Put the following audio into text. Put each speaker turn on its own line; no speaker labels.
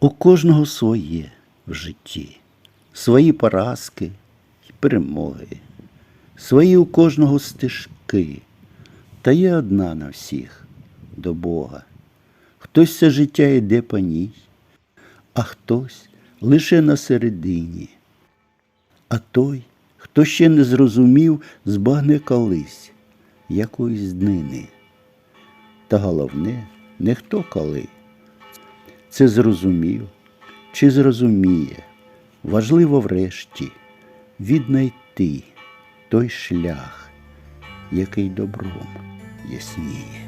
У кожного своє в житті, свої поразки і перемоги, свої у кожного стежки, та є одна на всіх до Бога. Хтось все життя йде по ній, а хтось лише на середині. А той, хто ще не зрозумів, збагне колись якоїсь днини. Та головне, не хто коли. Це зрозумів чи зрозуміє. Важливо врешті віднайти той шлях, який добром ясніє.